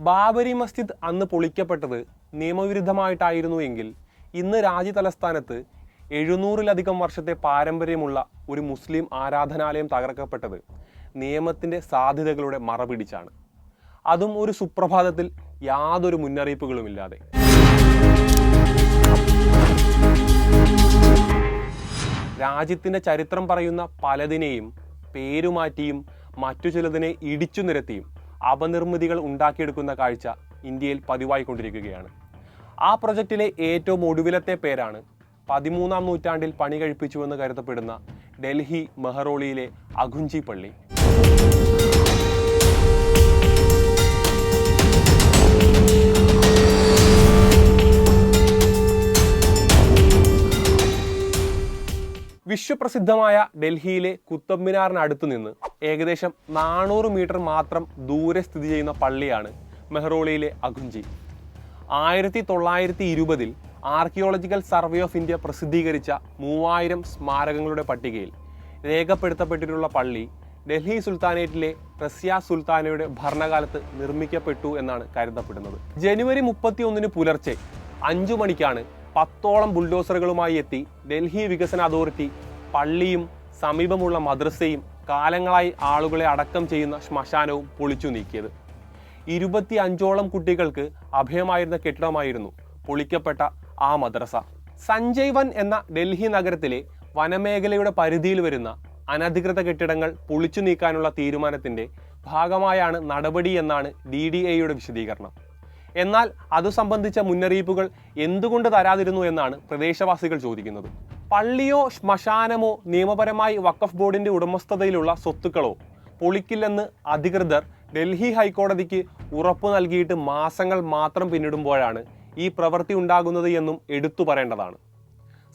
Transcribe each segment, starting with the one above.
ബാബരി മസ്ജിദ് അന്ന് പൊളിക്കപ്പെട്ടത് നിയമവിരുദ്ധമായിട്ടായിരുന്നു എങ്കിൽ ഇന്ന് രാജ്യ തലസ്ഥാനത്ത് എഴുന്നൂറിലധികം വർഷത്തെ പാരമ്പര്യമുള്ള ഒരു മുസ്ലിം ആരാധനാലയം തകർക്കപ്പെട്ടത് നിയമത്തിന്റെ സാധ്യതകളുടെ മറപിടിച്ചാണ്. അതും ഒരു സുപ്രഭാതത്തിൽ യാതൊരു മുന്നറിയിപ്പുകളുമില്ലാതെ. രാജ്യത്തിന്റെ ചരിത്രം പറയുന്ന പലതിനെയും പേരുമാറ്റിയും മറ്റു ചിലതിനെ ഇടിച്ചു നിരത്തിയും അപനിർമ്മിതികൾ ഉണ്ടാക്കിയെടുക്കുന്ന കാഴ്ച ഇന്ത്യയിൽ പതിവായിക്കൊണ്ടിരിക്കുകയാണ് ആ പ്രൊജക്റ്റിലെ ഏറ്റവും ഒടുവിലത്തെ പേരാണ് പതിമൂന്നാം നൂറ്റാണ്ടിൽ പണി കഴിപ്പിച്ചുവെന്ന് കരുതപ്പെടുന്ന ഡൽഹി മെഹറോളിയിലെ അഖുഞ്ചി പള്ളി വിശ്വപ്രസിദ്ധമായ ഡൽഹിയിലെ കുത്തബ് മിനാറിനടുത്തു നിന്ന് ഏകദേശം നാനൂറ് മീറ്റർ മാത്രം ദൂരെ സ്ഥിതി ചെയ്യുന്ന പള്ളിയാണ് മെഹ്റോളിയിലെ അഖുഞ്ചി ആയിരത്തി തൊള്ളായിരത്തി ഇരുപതിൽ ആർക്കിയോളജിക്കൽ സർവേ ഓഫ് ഇന്ത്യ പ്രസിദ്ധീകരിച്ച മൂവായിരം സ്മാരകങ്ങളുടെ പട്ടികയിൽ രേഖപ്പെടുത്തപ്പെട്ടിട്ടുള്ള പള്ളി ഡൽഹി സുൽത്താനേറ്റിലെ റസിയ സുൽത്താനയുടെ ഭരണകാലത്ത് നിർമ്മിക്കപ്പെട്ടു എന്നാണ് കരുതപ്പെടുന്നത്. ജനുവരി മുപ്പത്തി ഒന്നിന് പുലർച്ചെ അഞ്ചു മണിക്കാണ് പത്തോളം ബുൾഡോസറുകളുമായി എത്തി ഡൽഹി വികസന അതോറിറ്റി പള്ളിയും സമീപമുള്ള മദ്രസയും കാലങ്ങളായി ആളുകളെ അടക്കം ചെയ്യുന്ന ശ്മശാനവും പൊളിച്ചു നീക്കിയത്. ഇരുപത്തി അഞ്ചോളം കുട്ടികൾക്ക് അഭയമായിരുന്ന കെട്ടിടമായിരുന്നു പൊളിക്കപ്പെട്ട ആ മദ്രസ. സഞ്ജയ് വൻ എന്ന ഡൽഹി നഗരത്തിലെ വനമേഖലയുടെ പരിധിയിൽ വരുന്ന അനധികൃത കെട്ടിടങ്ങൾ പൊളിച്ചു നീക്കാനുള്ള തീരുമാനത്തിന്റെ ഭാഗമായാണ് നടപടി എന്നാണ് ഡി ഡി എയുടെ വിശദീകരണം. എന്നാൽ അതു സംബന്ധിച്ച മുന്നറിയിപ്പുകൾ എന്തുകൊണ്ട് തരാതിരുന്നു എന്നാണ് പ്രദേശവാസികൾ ചോദിക്കുന്നത്. പള്ളിയോ ശ്മശാനമോ നിയമപരമായി വഖഫ് ബോർഡിന്റെ ഉടമസ്ഥതയിലുള്ള സ്വത്തുക്കളോ പൊളിക്കില്ലെന്ന് അധികൃതർ ഡൽഹി ഹൈക്കോടതിക്ക് ഉറപ്പു നൽകിയിട്ട് മാസങ്ങൾ മാത്രം പിന്നിടുമ്പോഴാണ് ഈ പ്രവൃത്തി ഉണ്ടാകുന്നത് എന്നും എടുത്തു പറയേണ്ടതാണ്.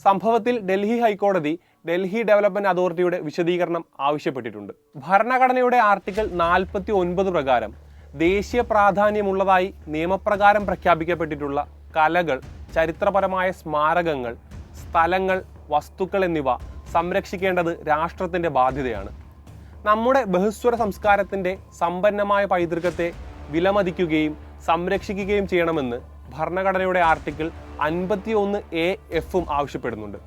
സംഭവത്തിൽ ഡൽഹി ഹൈക്കോടതി ഡൽഹി ഡെവലപ്മെന്റ് അതോറിറ്റിയുടെ വിശദീകരണം ആവശ്യപ്പെട്ടിട്ടുണ്ട്. ഭരണഘടനയുടെ ആർട്ടിക്കിൾ നാൽപ്പത്തി ഒൻപത് പ്രകാരം ദേശീയ പ്രാധാന്യമുള്ളതായി നിയമപ്രകാരം പ്രഖ്യാപിക്കപ്പെട്ടിട്ടുള്ള കലകൾ ചരിത്രപരമായ സ്മാരകങ്ങൾ സ്ഥലങ്ങൾ വസ്തുക്കൾ എന്നിവ സംരക്ഷിക്കേണ്ടത് രാഷ്ട്രത്തിന്റെ ബാധ്യതയാണ്. നമ്മുടെ ബഹുസ്വര സംസ്കാരത്തിന്റെ സമ്പന്നമായ പൈതൃകത്തെ വിലമതിക്കുകയും സംരക്ഷിക്കുകയും ചെയ്യണമെന്ന് ഭരണഘടനയുടെ ആർട്ടിക്കിൾ അൻപത്തി ഒന്ന് എ എഫും ആവശ്യപ്പെടുന്നുണ്ട്.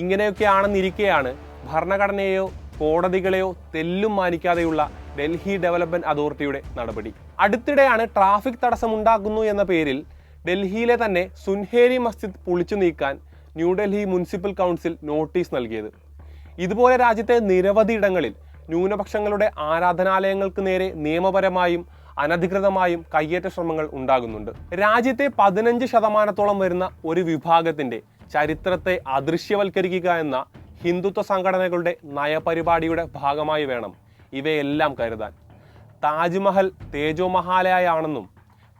ഇങ്ങനെയൊക്കെയാണെന്നിരിക്കെയാണ് ഭരണഘടനയെയോ കോടതികളെയോ തെല്ലും മാനിക്കാതെയുള്ള ഡൽഹി ഡെവലപ്മെന്റ് അതോറിറ്റിയുടെ നടപടി. അടുത്തിടെയാണ് ട്രാഫിക് തടസ്സമുണ്ടാക്കുന്നു എന്ന പേരിൽ ഡൽഹിയിലെ തന്നെ സുൻഹേരി മസ്ജിദ് പൊളിച്ചു നീക്കാൻ ന്യൂഡൽഹി മുനിസിപ്പൽ കൗൺസിൽ നോട്ടീസ് നൽകിയത്. ഇതുപോലെ രാജ്യത്തെ നിരവധി ഇടങ്ങളിൽ ന്യൂനപക്ഷങ്ങളുടെ ആരാധനാലയങ്ങൾക്ക് നേരെ നിയമപരമായും അനധികൃതമായും കയ്യേറ്റ ശ്രമങ്ങൾ ഉണ്ടാകുന്നുണ്ട്. രാജ്യത്തെ പതിനഞ്ച് ശതമാനത്തോളം വരുന്ന ഒരു വിഭാഗത്തിന്റെ ചരിത്രത്തെ അദൃശ്യവൽക്കരിക്കുക എന്ന ഹിന്ദുത്വ സംഘടനകളുടെ നയപരിപാടിയുടെ ഭാഗമായി വേണം ഇവയെല്ലാം കരുതാൻ. താജ്മഹൽ തേജോമഹാലയാണെന്നും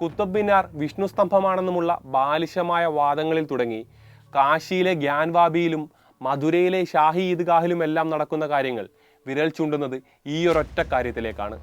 കുത്തബ് മിനാർ വിഷ്ണു സ്തംഭമാണെന്നുമുള്ള ബാലിശമായ വാദങ്ങളിൽ തുടങ്ങി കാശിയിലെ ഗ്യാൻവാബിയിലും മധുരയിലെ ഷാഹി ഈദ്ഗാഹിലും എല്ലാം നടക്കുന്ന കാര്യങ്ങൾ വിരൽ ചൂണ്ടുന്നത് ഈ ഒരൊറ്റ കാര്യത്തിലേക്കാണ്.